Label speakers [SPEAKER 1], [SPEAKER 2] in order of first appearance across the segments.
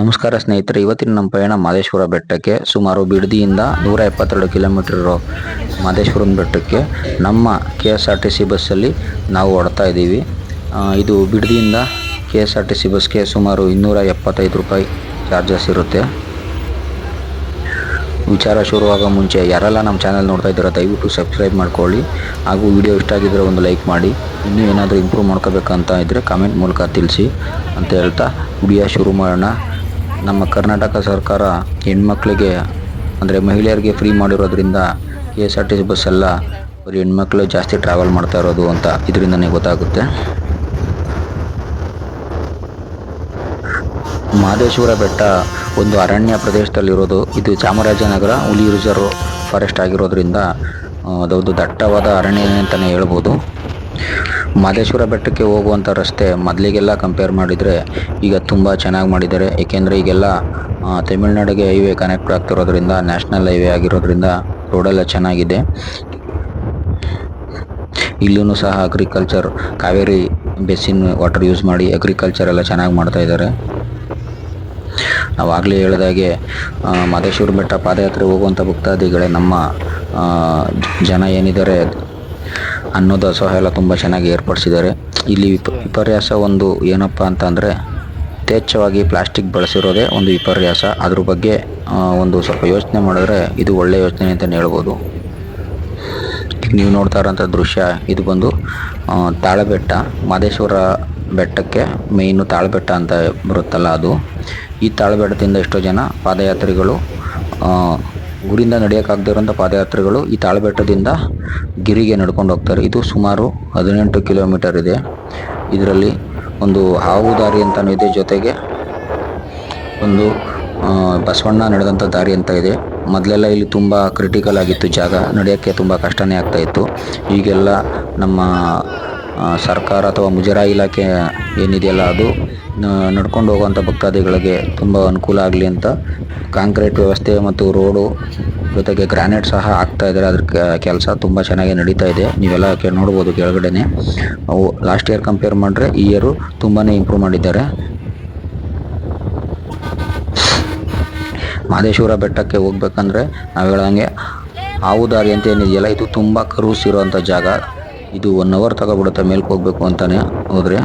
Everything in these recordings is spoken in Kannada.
[SPEAKER 1] ನಮಸ್ಕಾರ ಸ್ನೇಹಿತರೆ, ಇವತ್ತಿನ ನಮ್ಮ ಪಯಣ ಮಾದೇಶ್ವರ ಬೆಟ್ಟಕ್ಕೆ, ಸುಮಾರು ಬಿಡದಿಯಿಂದ ನೂರ ಎಪ್ಪತ್ತೆರಡು ಕಿಲೋಮೀಟರ್ ಇರೋ ಮಾದೇಶ್ವರನ ಬೆಟ್ಟಕ್ಕೆ. ನಮ್ಮ K S R T C ಬಸ್ಸಲ್ಲಿ ನಾವು ಹೊಡ್ತಾ ಇದ್ದೀವಿ. ಇದು ಬಿಡದಿಯಿಂದ K S R T C ಬಸ್ಗೆ ಸುಮಾರು ಇನ್ನೂರ ಎಪ್ಪತ್ತೈದು ರೂಪಾಯಿ ಚಾರ್ಜಸ್ ಇರುತ್ತೆ. ವಿಚಾರ ಶುರುವಾಗ ಮುಂಚೆ ಯಾರೆಲ್ಲ ನಮ್ಮ ಚಾನಲ್ ನೋಡ್ತಾ ಇದ್ದೀರೋ ದಯವಿಟ್ಟು ಸಬ್ಸ್ಕ್ರೈಬ್ ಮಾಡ್ಕೊಳ್ಳಿ. ಹಾಗೂ ವಿಡಿಯೋ ಇಷ್ಟ ಆಗಿದ್ದರೆ ಒಂದು ಲೈಕ್ ಮಾಡಿ. ಇನ್ನೂ ಏನಾದರೂ ಇಂಪ್ರೂವ್ ಮಾಡ್ಕೋಬೇಕಂತ ಇದ್ದರೆ ಕಾಮೆಂಟ್ ಮೂಲಕ ತಿಳಿಸಿ ಅಂತ ಹೇಳ್ತಾ ವಿಡಿಯೋ ಶುರು ಮಾಡೋಣ. ನಮ್ಮ ಕರ್ನಾಟಕ ಸರ್ಕಾರ ಹೆಣ್ಮಕ್ಳಿಗೆ, ಅಂದರೆ ಮಹಿಳೆಯರಿಗೆ ಫ್ರೀ ಮಾಡಿರೋದ್ರಿಂದ K S R T C bus ಎಲ್ಲ ಬರೀ ಹೆಣ್ಮಕ್ಳು ಜಾಸ್ತಿ ಟ್ರಾವೆಲ್ ಮಾಡ್ತಾ ಇರೋದು ಅಂತ ಇದರಿಂದನೇ ಗೊತ್ತಾಗುತ್ತೆ. ಮಹದೇಶ್ವರ ಬೆಟ್ಟ ಒಂದು ಅರಣ್ಯ ಪ್ರದೇಶದಲ್ಲಿರೋದು. ಇದು ಚಾಮರಾಜನಗರ ಹುಲಿ ರಿಸರ್ವ್ ಫಾರೆಸ್ಟ್ ಆಗಿರೋದ್ರಿಂದ ಅದೊಂದು ದಟ್ಟವಾದ ಅರಣ್ಯ ಅಂತಲೇ ಹೇಳ್ಬೋದು. ಮಹದೇಶ್ವರ ಬೆಟ್ಟಕ್ಕೆ ಹೋಗುವಂಥ ರಸ್ತೆ ಮೊದಲಿಗೆಲ್ಲ ಕಂಪೇರ್ ಮಾಡಿದರೆ ಈಗ ತುಂಬ ಚೆನ್ನಾಗಿ ಮಾಡಿದ್ದಾರೆ. ಏಕೆಂದರೆ ಈಗೆಲ್ಲ ತಮಿಳ್ನಾಡಿಗೆ ಹೈವೇ ಕನೆಕ್ಟ್ ಆಗ್ತಿರೋದ್ರಿಂದ ನ್ಯಾಷನಲ್ ಹೈವೇ ಆಗಿರೋದ್ರಿಂದ ರೋಡೆಲ್ಲ ಚೆನ್ನಾಗಿದೆ. ಇಲ್ಲೂ ಸಹ agriculture Kaveri basin water use ಮಾಡಿ ಅಗ್ರಿಕಲ್ಚರ್ ಎಲ್ಲ ಚೆನ್ನಾಗಿ ಮಾಡ್ತಾ ಇದ್ದಾರೆ. ನಾವಾಗಲೇ ಹೇಳಿದಾಗೆ ಮಾದೇಶ್ವರ ಬೆಟ್ಟ ಪಾದಯಾತ್ರೆ ಹೋಗುವಂಥ ಭಕ್ತಾದಿಗಳೇ ನಮ್ಮ ಜನ ಏನಿದ್ದಾರೆ ಅನ್ನೋದಾಸೋಹ ಎಲ್ಲ ತುಂಬ ಚೆನ್ನಾಗಿ ಏರ್ಪಡಿಸಿದ್ದಾರೆ. ಇಲ್ಲಿ ವಿಪ, ವಿಪರ್ಯಾಸ ಒಂದು ಏನಪ್ಪ ಅಂತ ಅಂದರೆ ಯಥೇಚ್ಛವಾಗಿ ಪ್ಲಾಸ್ಟಿಕ್ ಬಳಸಿರೋದೇ ಒಂದು ವಿಪರ್ಯಾಸ. ಅದ್ರ ಬಗ್ಗೆ ಒಂದು ಸ್ವಲ್ಪ ಯೋಚನೆ ಮಾಡಿದ್ರೆ ಇದು ಒಳ್ಳೆಯ ಯೋಚನೆ ಅಂತಲೇ ಹೇಳ್ಬೋದು. ನೀವು ನೋಡ್ತಾ ಇರೋಂಥ ದೃಶ್ಯ ಇದು ಬಂದು ತಾಳಬೆಟ್ಟ, ಮಾದೇಶ್ವರ ಬೆಟ್ಟಕ್ಕೆ ಮೇಯ್ನು ತಾಳಬೆಟ್ಟ ಅಂತ ಬರುತ್ತಲ್ಲ ಅದು. ಈ ತಾಳಬೆಟ್ಟದಿಂದ ಎಷ್ಟೋ ಜನ ಪಾದಯಾತ್ರಿಗಳು ಊರಿಂದ ನಡೆಯೋಕ್ಕಾಗದಿರೋಂಥ ಪಾದಯಾತ್ರೆಗಳು ಈ ತಾಳಬೆಟ್ಟದಿಂದ ಗಿರಿಗೆ ನಡ್ಕೊಂಡು ಹೋಗ್ತಾರೆ. ಇದು ಸುಮಾರು ಹದಿನೆಂಟು ಕಿಲೋಮೀಟರ್ ಇದೆ. ಇದರಲ್ಲಿ ಒಂದು ಹಾವು ದಾರಿ ಅಂತಲೂ ಇದೆ. ಜೊತೆಗೆ ಒಂದು ಬಸವಣ್ಣ ನಡೆದಂಥ ದಾರಿ ಅಂತ ಇದೆ. ಮೊದಲೆಲ್ಲ ಇಲ್ಲಿ ತುಂಬ ಕ್ರಿಟಿಕಲ್ ಆಗಿತ್ತು ಜಾಗ. ನಡೆಯೋಕ್ಕೆ ತುಂಬ ಕಷ್ಟನೇ ಆಗ್ತಾಯಿತ್ತು ಈಗೆಲ್ಲ ನಮ್ಮ ಸರ್ಕಾರ ಅಥವಾ ಮುಜರಾಯಿ ಇಲಾಖೆ ಏನಿದೆಯಲ್ಲ ಅದು ನಡ್ಕೊಂಡು ಹೋಗುವಂಥ ಭಕ್ತಾದಿಗಳಿಗೆ ತುಂಬ ಅನುಕೂಲ ಆಗಲಿ ಅಂತ ಕಾಂಕ್ರೀಟ್ ವ್ಯವಸ್ಥೆ ಮತ್ತು ರೋಡು ಜೊತೆಗೆ ಗ್ರಾನೈಟ್ ಸಹ ಹಾಕ್ತಾ ಇದ್ದಾರೆ. ಅದ್ರ ಕೆಲಸ ತುಂಬ ಚೆನ್ನಾಗಿ ನಡೀತಾ ಇದೆ. ನೀವೆಲ್ಲ ನೋಡ್ಬೋದು ಕೆಳಗಡೆನೆ. ಅವು ಲಾಸ್ಟ್ ಇಯರ್ ಕಂಪೇರ್ ಮಾಡಿದ್ರೆ ಈ ಇಯರು ತುಂಬಾ ಇಂಪ್ರೂವ್ ಮಾಡಿದ್ದಾರೆ. ಮಹದೇಶ್ವರ ಬೆಟ್ಟಕ್ಕೆ ಹೋಗ್ಬೇಕಂದ್ರೆ ನಾವು ಹೇಳ್ದಂಗೆ, ಹಾವು ದಾರಿ ಅಂತ ಏನಿದೆಯಲ್ಲ, ಇದು ತುಂಬ ಕರ್ವ್ಸ್ ಇರುವಂಥ ಜಾಗ. ಇದು ಒನ್ ಅವರ್ ತಗೊಬಿಡುತ್ತೆ, ಮೇಲ್ಕ್ ಹೋಗಬೇಕು ಅಂತಾನೆ ಹೋದರೆ.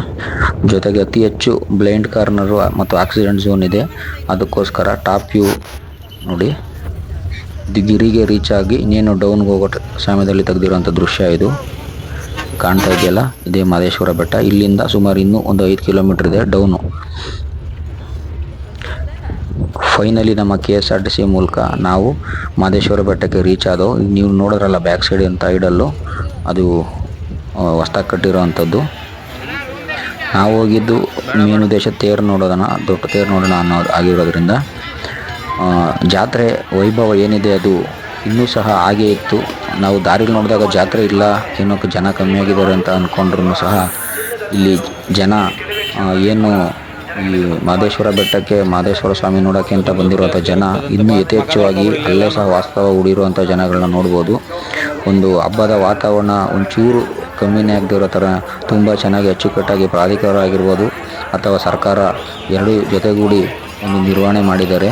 [SPEAKER 1] ಜೊತೆಗೆ ಅತಿ ಹೆಚ್ಚು ಬ್ಲೈಂಡ್ ಕಾರ್ನರು ಮತ್ತು ಆಕ್ಸಿಡೆಂಟ್ ಝೋನ್ ಇದೆ. ಅದಕ್ಕೋಸ್ಕರ ಟಾಪ್ ವ್ಯೂ ನೋಡಿ. ಇದು ಗಿರಿಗೆ ರೀಚ್ ಆಗಿ ಇನ್ನೇನು ಡೌನ್ಗೆ ಹೋಗೋ ಸಮಯದಲ್ಲಿ ತೆಗೆದಿರೋಂಥ ದೃಶ್ಯ ಇದು. ಕಾಣ್ತಾ ಇದೆಯಲ್ಲ? ಇದೇ ಮಹದೇಶ್ವರ ಬೆಟ್ಟ. ಇಲ್ಲಿಂದ ಸುಮಾರು ಇನ್ನೂ ಒಂದು ಐದು ಕಿಲೋಮೀಟರ್ ಇದೆ ಡೌನು ಫೈನಲಿ ನಮ್ಮ K S R T C ಮೂಲಕ ನಾವು ಮಹದೇಶ್ವರ ಬೆಟ್ಟಕ್ಕೆ ರೀಚ್ ಆದವು. ನೀವು ನೋಡೋದ್ರಲ್ಲ ಬ್ಯಾಕ್ ಸೈಡ್ ಅಂತ ಸೈಡಲ್ಲೂ ಅದು ಹೊಸ್ದಾಗಿ ಕಟ್ಟಿರೋ ಅಂಥದ್ದು ನಾವು ಹೋಗಿದ್ದು ಮೇನ್ ದೇಶ ತೇರು ನೋಡೋದನ್ನ ದೊಡ್ಡ ತೇರು ನೋಡೋಣ ಅನ್ನೋ ಆಗಿರೋದ್ರಿಂದ ಜಾತ್ರೆ ವೈಭವ ಏನಿದೆ ಅದು ಇನ್ನೂ ಸಹ ಹಾಗೇ ಇತ್ತು. ನಾವು ದಾರಿಲಿ ನೋಡಿದಾಗ ಜಾತ್ರೆ ಇಲ್ಲ ಏನಕ್ಕೆ ಜನ ಕಮ್ಮಿ ಆಗಿದ್ದಾರೆ ಅಂತ ಅಂದ್ಕೊಂಡ್ರು ಸಹ ಇಲ್ಲಿ ಜನ ಏನು ಈ ಮಹದೇಶ್ವರ ಬೆಟ್ಟಕ್ಕೆ, ಮಾದೇಶ್ವರ ಸ್ವಾಮಿ ನೋಡೋಕ್ಕೆ ಅಂತ ಬಂದಿರುವಂಥ ಜನ ಇನ್ನೂ ಯಥೇಚ್ಛವಾಗಿ ಅಲ್ಲೇ ಸಹ ವಾಸ್ತವ ಹೂಡಿರುವಂಥ ಜನಗಳನ್ನ ನೋಡ್ಬೋದು. ಒಂದು ಹಬ್ಬದ ವಾತಾವರಣ ಒಂಚೂರು ಕಮ್ಮಿನೇ ಆಗದಿರೋ ಥರ ತುಂಬ ಚೆನ್ನಾಗಿ ಅಚ್ಚುಕಟ್ಟಾಗಿ ಪ್ರಾಧಿಕಾರ ಆಗಿರ್ಬೋದು ಅಥವಾ ಸರ್ಕಾರ ಎರಡೂ ಜೊತೆಗೂಡಿ ಒಂದು ನಿರ್ವಹಣೆ ಮಾಡಿದ್ದಾರೆ.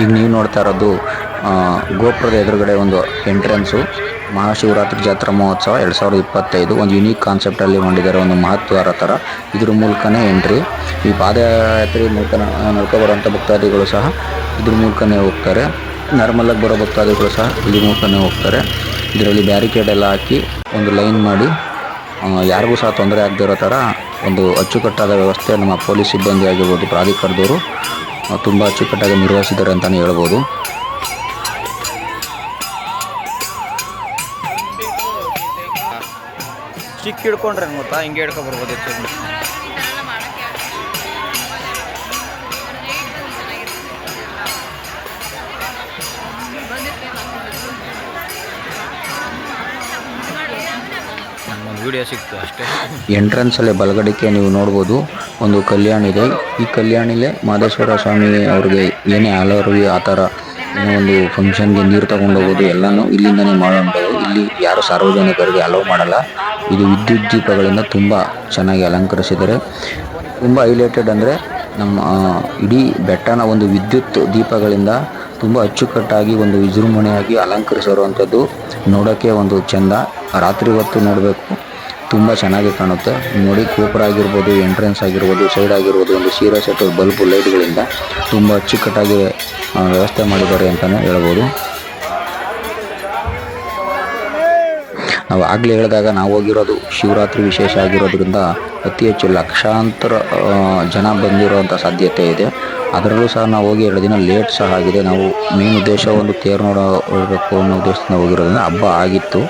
[SPEAKER 1] ಈಗ ನೀವು ನೋಡ್ತಾ ಇರೋದು ಗೋಪುರದ ಎದುರುಗಡೆ ಒಂದು ಎಂಟ್ರೆನ್ಸು. ಮಹಾಶಿವರಾತ್ರಿ ಜಾತ್ರಾ ಮಹೋತ್ಸವ ಎರಡು ಸಾವಿರದ ಇಪ್ಪತ್ತೈದು ಒಂದು ಯುನೀಕ್ ಕಾನ್ಸೆಪ್ಟಲ್ಲಿ ಮಾಡಿದ್ದಾರೆ, ಒಂದು ಮಹತ್ವಾರ ಥರ. ಇದ್ರ ಮೂಲಕನೇ ಎಂಟ್ರಿ ಈ ಪಾದಯಾತ್ರೆ ಮೂಲಕ ನಡ್ಕೊಬರುವಂಥ ಭಕ್ತಾದಿಗಳು ಸಹ ಇದ್ರ ಮೂಲಕನೇ ಹೋಗ್ತಾರೆ. ನಾರ್ಮಲಾಗಿ ಬರೋ ಭಕ್ತಾದಿಗಳು ಸಹ ಇದ್ರ ಮೂಲಕನೇ ಹೋಗ್ತಾರೆ. ಇದರಲ್ಲಿ ಬ್ಯಾರಿಕೇಡ್ ಎಲ್ಲ ಹಾಕಿ ಒಂದು ಲೈನ್ ಮಾಡಿ ಯಾರಿಗೂ ಸಹ ತೊಂದರೆ ಆಗದೇ ಇರೋ ಥರ ಒಂದು ಅಚ್ಚುಕಟ್ಟಾದ ವ್ಯವಸ್ಥೆ ನಮ್ಮ ಪೊಲೀಸ್ ಸಿಬ್ಬಂದಿ ಆಗಿರ್ಬೋದು, ಪ್ರಾಧಿಕಾರದವರು ತುಂಬ ಅಚ್ಚುಕಟ್ಟಾಗಿ ನಿರ್ವಹಿಸಿದ್ದಾರೆ ಅಂತಲೇ ಹೇಳ್ಬೋದು.
[SPEAKER 2] ಚಿಕ್ಕ ಹಿಡ್ಕೊಂಡ್ರೆ ಗೊತ್ತಾ? ಹಿಂಗೆ ಹಿಡ್ಕೊ ಬರ್ಬೋದು ಹೆಚ್ಚು ವಿಡಿಯೋ ಸಿಕ್ತು ಅಷ್ಟೇ.
[SPEAKER 1] ಎಂಟ್ರೆನ್ಸಲ್ಲೇ ಬಲಗಡೆಗೆ ನೀವು ನೋಡ್ಬೋದು, ಒಂದು ಕಲ್ಯಾಣ ಇದೆ. ಈ ಕಲ್ಯಾಣಿಲೆ ಮಾದೇಶ್ವರ ಸ್ವಾಮಿ ಅವ್ರಿಗೆ ಏನೇ ಅಲರ್ವಿ ಆ ಥರ ಒಂದು ಫಂಕ್ಷನ್ಗೆ ನೀರು ತಗೊಂಡು ಹೋಗೋದು ಎಲ್ಲನೂ ಇಲ್ಲಿಂದನೇ ಮಾಡೋದು ಇಲ್ಲಿ ಯಾರು ಸಾರ್ವಜನಿಕರಿಗೆ ಅಲೋ ಮಾಡಲ್ಲ. ಇದು ವಿದ್ಯುತ್ ದೀಪಗಳಿಂದ ತುಂಬ ಚೆನ್ನಾಗಿ ಅಲಂಕರಿಸಿದ್ದಾರೆ. ತುಂಬ ಹೈಲೈಟೆಡ್ ಅಂದರೆ ನಮ್ಮ ಇಡೀ ಬೆಟ್ಟನ ಒಂದು ವಿದ್ಯುತ್ ದೀಪಗಳಿಂದ ತುಂಬ ಅಚ್ಚುಕಟ್ಟಾಗಿ ಒಂದು ವಿಜೃಂಭಣೆಯಾಗಿ ಅಲಂಕರಿಸಿರುವಂಥದ್ದು ನೋಡೋಕ್ಕೆ ಒಂದು ಚೆಂದ. ರಾತ್ರಿ ಹೊತ್ತು ನೋಡಬೇಕು. ತುಂಬ ಚೆನ್ನಾಗಿ ಕಾಣುತ್ತೆ. ನೋಡಿ, ಗೋಪುರ ಆಗಿರ್ಬೋದು ಎಂಟ್ರೆನ್ಸ್ ಆಗಿರ್ಬೋದು ಸೈಡ್ ಆಗಿರ್ಬೋದು, ಒಂದು ಸೀರೆ ಸೆಟ್ ಬಲ್ಬ್ ಲೈಟ್ಗಳಿಂದ ತುಂಬ ಅಚ್ಚುಕಟ್ಟಾಗಿ ವ್ಯವಸ್ಥೆ ಮಾಡಿದ್ದಾರೆ ಅಂತಲೇ ಹೇಳ್ಬೋದು. ನಾವು ಆಗಲೇ ಹೇಳಿದಾಗ ನಾವು ಹೋಗಿರೋದು ಶಿವರಾತ್ರಿ ವಿಶೇಷ ಆಗಿರೋದ್ರಿಂದ ಅತಿ ಹೆಚ್ಚು ಲಕ್ಷಾಂತರ ಜನ ಬಂದಿರೋವಂಥ ಸಾಧ್ಯತೆ ಇದೆ. ಅದರಲ್ಲೂ ಸಹ ನಾವು ಹೋಗಿ ಎರಡು ದಿನ ಲೇಟ್ ಸಹ ಆಗಿದೆ. ನಾವು ಮೇನ್ ಉದ್ದೇಶ ಒಂದು ತೇರು ನೋಡಬೇಕು ಅನ್ನೋ ಉದ್ದೇಶದಿಂದ ಹೋಗಿರೋದ್ರಿಂದ ಹಬ್ಬ ಆಗಿತ್ತು.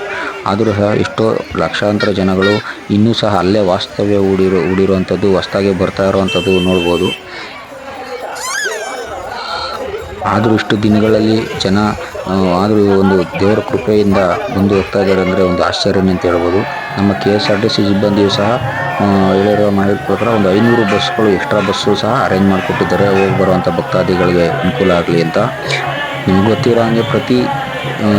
[SPEAKER 1] ಆದರೂ ಸಹ ಎಷ್ಟೋ ಲಕ್ಷಾಂತರ ಜನಗಳು ಇನ್ನೂ ಸಹ ಅಲ್ಲೇ ವಾಸ್ತವ್ಯ ಹೂಡಿರೋ, ಹೂಡಿರುವಂಥದ್ದು, ಹೊಸ್ದಾಗಿ ಬರ್ತಾ ಇರುವಂಥದ್ದು ನೋಡ್ಬೋದು. ಆದರೂ ಇಷ್ಟು ದಿನಗಳಲ್ಲಿ ಜನ ಆದರೂ ಒಂದು ದೇವರ ಕೃಪೆಯಿಂದ ಮುಂದೆ ಹೋಗ್ತಾ ಇದ್ದಾರೆ ಅಂದರೆ ಒಂದು ಆಶ್ಚರ್ಯನೇ ಅಂತ ಹೇಳ್ಬೋದು. ನಮ್ಮ K S R T C ಸಿಬ್ಬಂದಿಯು ಸಹ ಹೇಳಿರುವ ಹೇಳಿರೋ ಮಾಹಿತಿ ಪ್ರಕಾರ ಒಂದು ಐನೂರು ಬಸ್ಗಳು ಎಕ್ಸ್ಟ್ರಾ ಬಸ್ಸು ಸಹ ಅರೇಂಜ್ ಮಾಡಿಕೊಟ್ಟಿದ್ದಾರೆ. ಹೋಗಿ ಬರುವಂಥ ಭಕ್ತಾದಿಗಳಿಗೆ ಅನುಕೂಲ ಆಗಲಿ ಅಂತ. ನಿಮ್ಗೆ ಗೊತ್ತಿರೋ ಹಾಗೆ ಪ್ರತಿ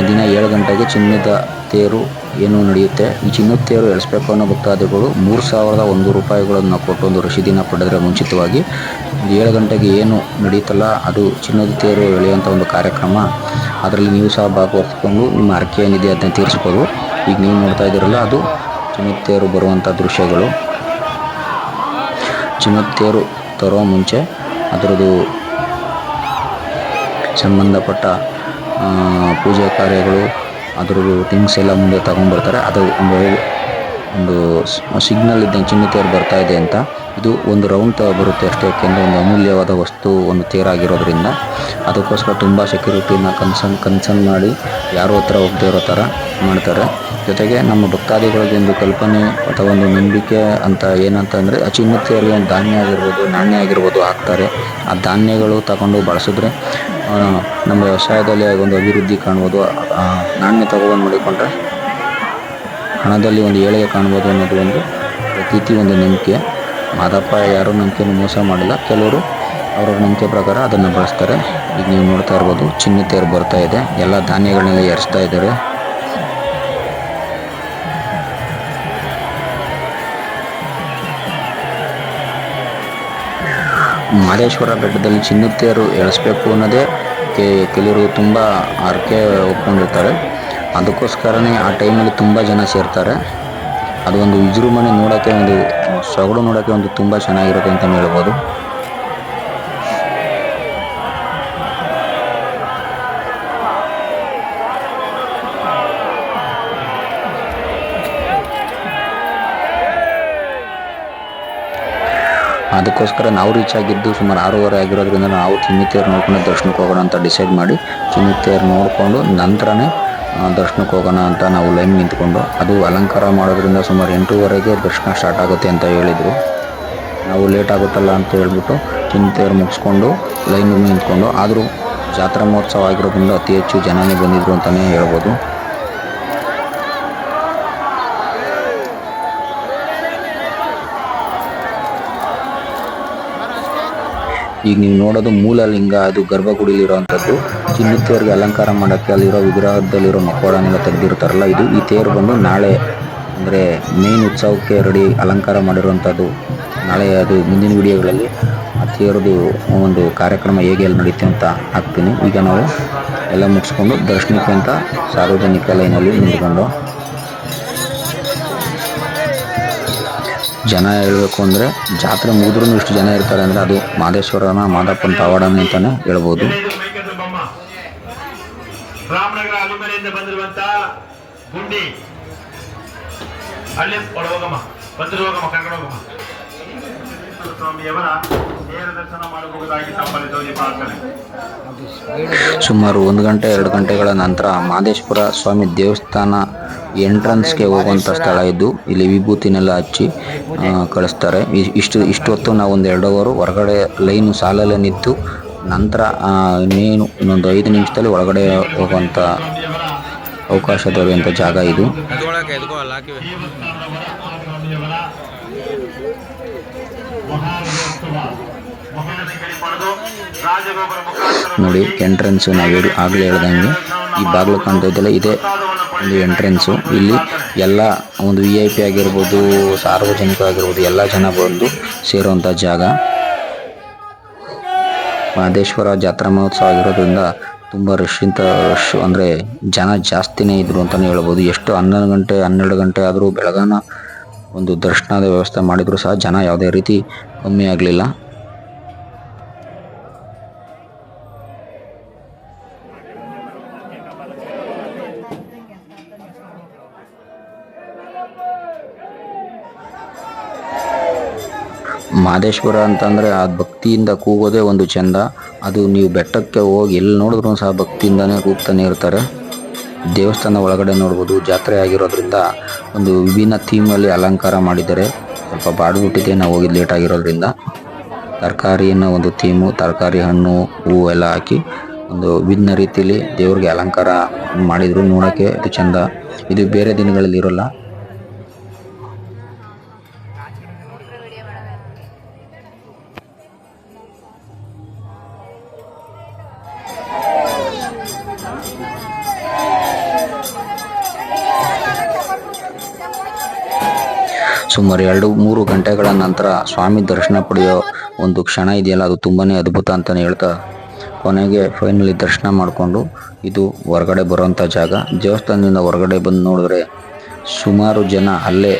[SPEAKER 1] ದಿನ ಏಳು ಗಂಟೆಗೆ ಚಿನ್ನದ ತೇರು ಏನು ನಡೆಯುತ್ತೆ? ಈ ಚಿನ್ನದ ತೇರು ಎಳಿಸ್ಬೇಕು ಅನ್ನೋ ಭಕ್ತಾದಿಗಳು ಮೂರು ಸಾವಿರದ ಒಂದು ರೂಪಾಯಿಗಳನ್ನು ಕೊಟ್ಟು ಒಂದು ರಶೀದಿನ ಪಡೆದರೆ ಮುಂಚಿತವಾಗಿ ಏಳು ಗಂಟೆಗೆ ಏನು ನಡೆಯುತ್ತಲ್ಲ ಅದು ಚಿನ್ನದ ತೇರು ಎಳೆಯುವಂಥ ಒಂದು ಕಾರ್ಯಕ್ರಮ. ಅದರಲ್ಲಿ ನೀವು ಸಹ ಭಾಗವಹಿಸ್ಕೊಂಡು ನಿಮ್ಮ ಅರ್ಕೆ ಏನಿದೆ ಅದನ್ನ ತೀರಿಸ್ಬೋದು. ಈಗ ನೀವು ನೋಡ್ತಾ ಇದ್ದೀರಲ್ಲ, ಅದು ಚಿನ್ನದ ತೇರು ಬರುವಂಥ ದೃಶ್ಯಗಳು. ಚಿನ್ನದ ತೇರು ತರೋ ಮುಂಚೆ ಅದರದು ಸಂಬಂಧಪಟ್ಟ ಪೂಜೆ ಕಾರ್ಯಗಳು ಅದರದ್ದು ಥಿಂಗ್ಸ್ ಎಲ್ಲ ಮುಂದೆ ತಗೊಂಡ್ಬರ್ತಾರೆ. ಅದು ಒಂದು ಒಂದು ಸಿಗ್ನಲ್ ಇದ್ದಂಗೆ ಚಿನ್ನ ತೇರು ಬರ್ತಾ ಇದೆ ಅಂತ. ಇದು ಒಂದು ರೌಂಡ್ ಬರುತ್ತೆ ಅಷ್ಟೇ, ಯಾಕೆಂದರೆ ಒಂದು ಅಮೂಲ್ಯವಾದ ವಸ್ತು ಒಂದು ತೇರಾಗಿರೋದ್ರಿಂದ ಅದಕ್ಕೋಸ್ಕರ ತುಂಬ ಸೆಕ್ಯೂರಿಟಿನ ಕನ್ಸರ್ನ್ ಕನ್ಸರ್ನ್ ಮಾಡಿ ಯಾರೋ ಹತ್ರ ಹೋಗದೇ ಇರೋ ಥರ ಮಾಡ್ತಾರೆ. ಜೊತೆಗೆ ನಮ್ಮ ಭಕ್ತಾದಿಗಳಿಗೆ ಒಂದು ಕಲ್ಪನೆ ಅಥವಾ ಒಂದು ನಂಬಿಕೆ ಅಂತ ಏನಂತಂದರೆ ಆ ತೇರಿಗೆ ಒಂದು ಧಾನ್ಯ ಆಗಿರ್ಬೋದು, ನಾಣ್ಯ ಆಗಿರ್ಬೋದು ಹಾಕ್ತಾರೆ. ಆ ಧಾನ್ಯಗಳು ತಗೊಂಡು ಬಳಸಿದ್ರೆ ನಮ್ಮ ವ್ಯವಸಾಯದಲ್ಲಿ ಒಂದು ಅಭಿವೃದ್ಧಿ ಕಾಣ್ಬೋದು. ನಾಣ್ಯ ತಗೊಬಂದು ಮಾಡಿಕೊಂಡ್ರೆ ಹಣದಲ್ಲಿ ಒಂದು ಏಳಿಗೆ ಕಾಣ್ಬೋದು ಅನ್ನೋದು ಒಂದು ಪ್ರತೀತಿ, ಒಂದು ನಂಬಿಕೆ. ಮಾದಪ್ಪ ಯಾರೂ ನಂಬಿಕೆಯನ್ನು ಮೋಸ ಮಾಡಿಲ್ಲ. ಕೆಲವರು ಅವ್ರವ್ರ ನಂಬಿಕೆ ಪ್ರಕಾರ ಅದನ್ನು ಬಳಸ್ತಾರೆ. ಈಗ ನೀವು ನೋಡ್ತಾ ಇರ್ಬೋದು ಚಿನ್ನ ತೇರು ಬರ್ತಾ ಇದೆ. ಎಲ್ಲ ಧಾನ್ಯಗಳನ್ನೆಲ್ಲ ಎರಿಸ್ತಾ ಇದ್ದಾರೆ. ಮಾದೇಶ್ವರ ಬೆಟ್ಟದಲ್ಲಿ ಚಿನ್ನದ ತೇರು ಎಳಿಸ್ಬೇಕು ಅನ್ನೋದೇ ಕೆ ಕೆಲವರು ತುಂಬ ಹರಕೆ ಒಪ್ಕೊಂಡಿರ್ತಾರೆ. ಅದಕ್ಕೋಸ್ಕರನೇ ಆ ಟೈಮಲ್ಲಿ ತುಂಬ ಜನ ಸೇರ್ತಾರೆ. ಅದು ಒಂದು ವಿಜೃಂಭಣೆ ನೋಡೋಕ್ಕೆ ಒಂದು ಸೊಗಡು ನೋಡೋಕ್ಕೆ ಒಂದು ತುಂಬ ಚೆನ್ನಾಗಿರುತ್ತೆ ಅಂತಲೇ ಹೇಳ್ಬೋದು. ಅದಕ್ಕೋಸ್ಕರ ನಾವು ರೀಚ್ ಆಗಿದ್ದು ಸುಮಾರು ಆರೂವರೆ ಆಗಿರೋದ್ರಿಂದ ನಾವು ಚಿನ್ನಿತೇರು ನೋಡ್ಕೊಂಡು ದರ್ಶನಕ್ಕೆ ಹೋಗೋಣ ಅಂತ ಡಿಸೈಡ್ ಮಾಡಿ ಚಿನ್ನಿತೇರು ನೋಡಿಕೊಂಡು ನಂತರನೇ ದರ್ಶನಕ್ಕೆ ಹೋಗೋಣ ಅಂತ ನಾವು ಲೈನ್ ನಿಂತ್ಕೊಂಡು, ಅದು ಅಲಂಕಾರ ಮಾಡೋದ್ರಿಂದ ಸುಮಾರು ಎಂಟೂವರೆಗೆ ದರ್ಶನ ಸ್ಟಾರ್ಟ್ ಆಗುತ್ತೆ ಅಂತ ಹೇಳಿದರು. ನಾವು ಲೇಟ್ ಆಗುತ್ತಲ್ಲ ಅಂತ ಹೇಳ್ಬಿಟ್ಟು ಚಿನ್ನಿತೇರು ಮುಗಿಸ್ಕೊಂಡು ಲೈನ್ ನಿಂತ್ಕೊಂಡು, ಆದರೂ ಜಾತ್ರಾ ಮಹೋತ್ಸವ ಆಗಿರೋದ್ರಿಂದ ಅತಿ ಹೆಚ್ಚು ಜನನೇ ಬಂದಿದ್ರು ಅಂತಲೇ ಹೇಳ್ಬೋದು. ಈಗ ನೀವು ನೋಡೋದು ಮೂಲ ಲಿಂಗ, ಅದು ಗರ್ಭಗುಡಿಲಿರುವಂಥದ್ದು ತೇರಿಗೆ ಅಲಂಕಾರ ಮಾಡೋಕ್ಕೆ ಅಲ್ಲಿರೋ ವಿಗ್ರಹದಲ್ಲಿರೋ ಮಕ್ಕಳನ್ನೆಲ್ಲ ತೆಗೆದಿರ್ತಾರಲ್ಲ, ಇದು ಈ ತೇರು ಬಂದು ನಾಳೆ, ಅಂದರೆ ಮೇನ್ ಉತ್ಸವಕ್ಕೆ ರೆಡಿ ಅಲಂಕಾರ ಮಾಡಿರುವಂಥದ್ದು. ನಾಳೆ ಅದು ಮುಂದಿನ ವಿಡಿಯೋಗಳಲ್ಲಿ ಆ ತೇರದು ಒಂದು ಕಾರ್ಯಕ್ರಮ ಹೇಗೆ ನಡೆಯುತ್ತೆ ನಡೀತೆ ಅಂತ ಹಾಕ್ತೀನಿ. ಈಗ ನಾವು ಎಲ್ಲ ಮುಗಿಸ್ಕೊಂಡು ದರ್ಶನಕ್ಕೆ ಅಂತ ಸಾರ್ವಜನಿಕ ಲೈನಲ್ಲಿ ನಿಂತ್ಕೊಂಡು ಜನ ಹೇಳಬೇಕು ಅಂದರೆ ಜಾತ್ರೆ ಮುಗಿದ್ರೂ ಇಷ್ಟು ಜನ ಇರ್ತಾರೆ ಅಂದರೆ ಅದು ಮಾದೇಶ್ವರನ ಮಾದಪ್ಪನ ಪವಾಡನೇ ಅಂತಾನೆ ಹೇಳ್ಬೋದು.
[SPEAKER 3] ರಾಮನಗರ ಅಲಿಮನೆಯಿಂದ ಬಂದಿರುವಂತ ಗುಂಡಿ. ಅಲ್ಲಿ ಹೋಗಮ್ಮ ಬಂದಿರು ಹೋಗಮ್ಮ ಕರ್ಕೊಂಡು ಹೋಗಮ್ಮ. ಸ್ವಾಮಿಯವರ
[SPEAKER 1] ಸುಮಾರು ಒಂದು ಗಂಟೆ ಎರಡು ಗಂಟೆಗಳ ನಂತರ ಮಾದೇಶ್ವರ ಸ್ವಾಮಿ ದೇವಸ್ಥಾನ ಎಂಟ್ರೆನ್ಸ್ಗೆ ಹೋಗುವಂಥ ಸ್ಥಳ ಇದ್ದು ಇಲ್ಲಿ ವಿಭೂತಿನೆಲ್ಲ ಹಚ್ಚಿ ಕಳಿಸ್ತಾರೆ. ಇಷ್ಟು ಇಷ್ಟು ಹೊತ್ತು ನಾವು ಒಂದು ಎರಡು ಅವರು ಹೊರಗಡೆ ಲೈನು ಸಾಲಲ್ಲೇ ನಿಂತು ನಂತರ ಇನ್ನೇನು ಇನ್ನೊಂದು ಐದು ನಿಮಿಷದಲ್ಲಿ ಒಳಗಡೆ ಹೋಗುವಂಥ ಅವಕಾಶ ದೊರೆಯುವಂಥ ಜಾಗ ಇದು. ನೋಡಿ ಎಂಟ್ರೆನ್ಸು ನಾವು ಆಗಲೇ ಹೇಳ್ದಂಗೆ. ಈ ಬಾಗಿಲು ಕಾಣ್ತಾ ಇದೇ ಒಂದು ಎಂಟ್ರೆನ್ಸು ಇಲ್ಲಿ ಎಲ್ಲ ಒಂದು ವಿ ಐ ಪಿ ಆಗಿರ್ಬೋದು, ಸಾರ್ವಜನಿಕ ಆಗಿರ್ಬೋದು, ಎಲ್ಲ ಜನ ಬಂದು ಸೇರುವಂಥ ಜಾಗ. ಮಹದೇಶ್ವರ ಜಾತ್ರಾ ಮಹೋತ್ಸವ ಆಗಿರೋದ್ರಿಂದ ತುಂಬ ಇಂತ ರಶ್ ಅಂದರೆ ಜನ ಜಾಸ್ತಿನೇ ಇದ್ರು ಅಂತಲೇ ಹೇಳ್ಬೋದು. ಎಷ್ಟು ಹನ್ನೊಂದು ಗಂಟೆ, ಹನ್ನೆರಡು ಗಂಟೆ ಆದರೂ ಬೆಳಗಾನ ಒಂದು ದರ್ಶನದ ವ್ಯವಸ್ಥೆ ಮಾಡಿದರೂ ಸಹ ಜನ ಯಾವುದೇ ರೀತಿ ಕಮ್ಮಿ ಆಗಲಿಲ್ಲ. ಮಹದೇಶ್ವರ ಅಂತಂದರೆ ಆ ಭಕ್ತಿಯಿಂದ ಕೂಗೋದೇ ಒಂದು ಚೆಂದ. ಅದು ನೀವು ಬೆಟ್ಟಕ್ಕೆ ಹೋಗಿ ಎಲ್ಲಿ ನೋಡಿದ್ರು ಸಹ ಭಕ್ತಿಯಿಂದನೇ ಕೂಗ್ತಾನೆ ಇರ್ತಾರೆ. ದೇವಸ್ಥಾನ ಒಳಗಡೆ ನೋಡ್ಬೋದು, ಜಾತ್ರೆ ಆಗಿರೋದ್ರಿಂದ ಒಂದು ವಿಭಿನ್ನ ಥೀಮಲ್ಲಿ ಅಲಂಕಾರ ಮಾಡಿದ್ದಾರೆ. ಸ್ವಲ್ಪ ಬಾಡ್ಬಿಟ್ಟಿದೆ, ನಾವು ಹೋಗಿದ್ದು ಲೇಟ್ ಆಗಿರೋದ್ರಿಂದ. ತರಕಾರಿಯನ್ನು ಒಂದು ಥೀಮು ತರಕಾರಿ ಹಣ್ಣು, ಹೂವು ಎಲ್ಲ ಹಾಕಿ ಒಂದು ವಿಭಿನ್ನ ರೀತಿಯಲ್ಲಿ ದೇವ್ರಿಗೆ ಅಲಂಕಾರ ಮಾಡಿದ್ರು ನೋಡೋಕ್ಕೆ ಇದು ಚೆಂದ. ಇದು ಬೇರೆ ದಿನಗಳಲ್ಲಿ ಇರೋಲ್ಲ. ಸುಮಾರು ಎರಡು ಮೂರು ಗಂಟೆಗಳ ನಂತರ ಸ್ವಾಮಿ ದರ್ಶನ ಪಡೆಯೋ ಒಂದು ಕ್ಷಣ ಇದೆಯಲ್ಲ, ಅದು ತುಂಬಾನೇ ಅದ್ಭುತ ಅಂತಲೇ ಹೇಳ್ತಾ ಕೊನೆಗೆ ಫೈನಲಿ ದರ್ಶನ ಮಾಡಿಕೊಂಡು ಇದು ಹೊರಗಡೆ ಬರುವಂಥ ಜಾಗ. ದೇವಸ್ಥಾನದಿಂದ ಹೊರಗಡೆ ಬಂದು ನೋಡಿದ್ರೆ ಸುಮಾರು ಜನ ಅಲ್ಲೇ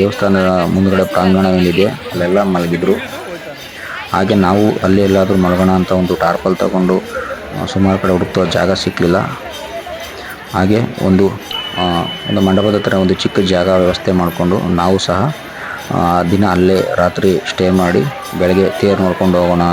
[SPEAKER 1] ದೇವಸ್ಥಾನದ ಮುಂದ್ಗಡೆ ಪ್ರಾಂಗಣ ಏನಿದೆ ಅಲ್ಲೆಲ್ಲ ಮಲಗಿದ್ರು. ಹಾಗೆ ನಾವು ಅಲ್ಲೇ ಎಲ್ಲಾದರೂ ಮಲಗೋಣ ಅಂತ ಒಂದು ಟಾರ್ಪಲ್ ತಗೊಂಡು ಸುಮಾರು ಕಡೆ ಹುಡುಕ್ತೋ ಜಾಗ ಸಿಕ್ಕಲಿಲ್ಲ ಹಾಗೆ ಒಂದು ಒಂದು ಮಂಡಪದ ಹತ್ರ ಒಂದು ಚಿಕ್ಕ ಜಾಗ ವ್ಯವಸ್ಥೆ ಮಾಡಿಕೊಂಡು ನಾವು ಸಹ ದಿನ ಅಲ್ಲೇ ರಾತ್ರಿ ಸ್ಟೇ ಮಾಡಿ ಬೆಳಗ್ಗೆ ತೇರು ನೋಡ್ಕೊಂಡು ಹೋಗೋಣ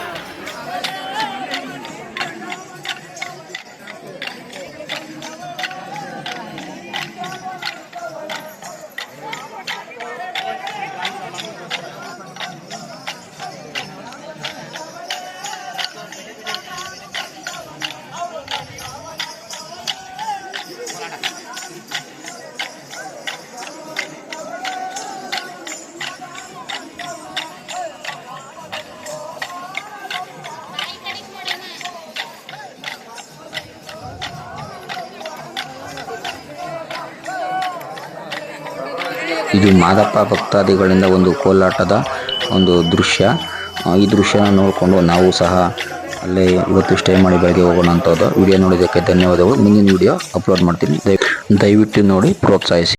[SPEAKER 1] ಇದು ಮಾದಪ್ಪ ಭಕ್ತಾದಿಗಳಿಂದ ಒಂದು ಕೋಲಾಟದ ಒಂದು ದೃಶ್ಯ. ಈ ದೃಶ್ಯನ ನೋಡಿಕೊಂಡು ನಾವು ಸಹ ಅಲ್ಲೇ ಇವತ್ತು ಸ್ಟೇ ಮಾಡಿ ಬೆಳಗ್ಗೆ ಹೋಗೋಣ ಅಂತ ವಿಡಿಯೋ ನೋಡಿದ್ದಕ್ಕೆ ಧನ್ಯವಾದಗಳು. ಮುಂದಿನ ವಿಡಿಯೋ ಅಪ್ಲೋಡ್ ಮಾಡ್ತೀನಿ. ದಯವಿಟ್ಟು ನೋಡಿ, ಪ್ರೋತ್ಸಾಹಿಸಿ.